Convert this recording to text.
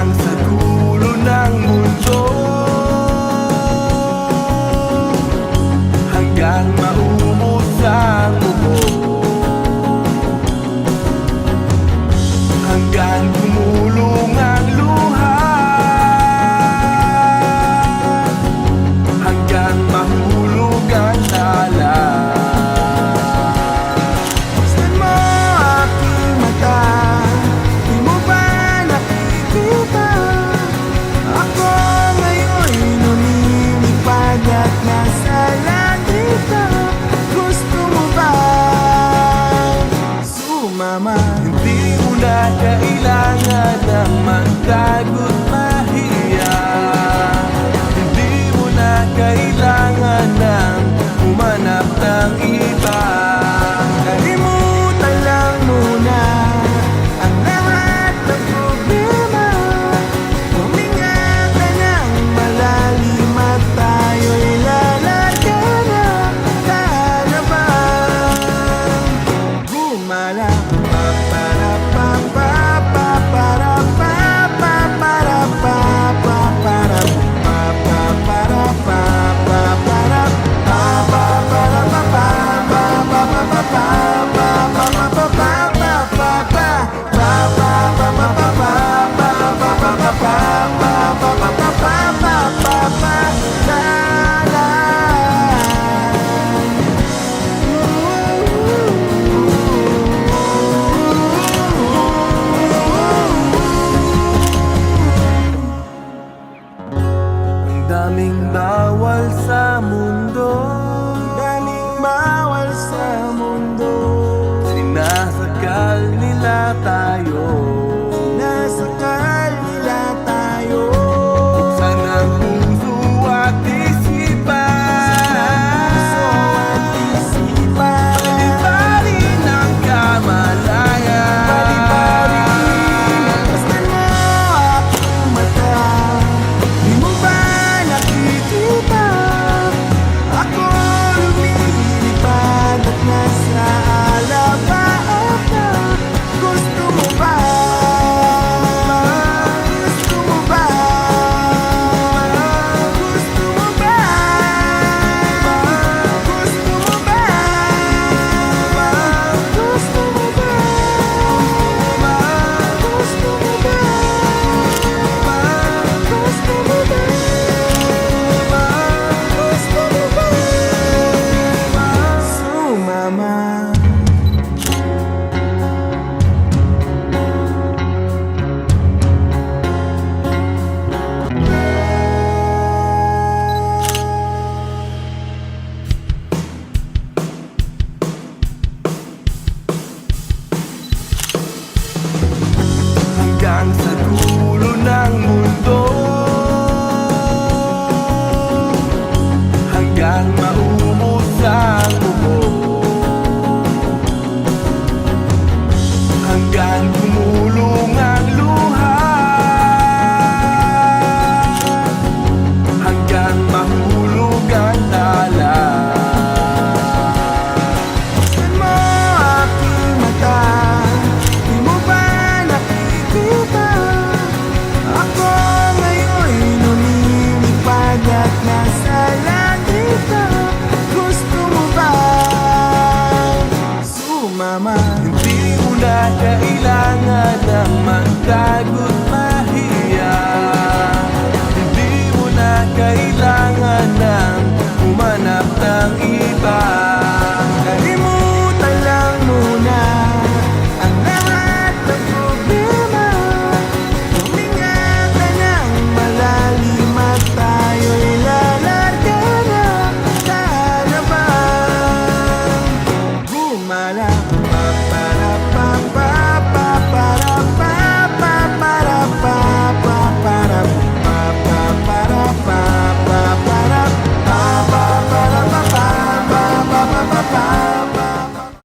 Frank the na kailangan na magtagot mahiya. Hindi mo na kailangan na aming bawat lang sa gulo ng mundo. Hanggang maubos ang ubo Hanggang kasama Hindi mo na kailangan na magtagot mahiya. Hindi mo na kailangan na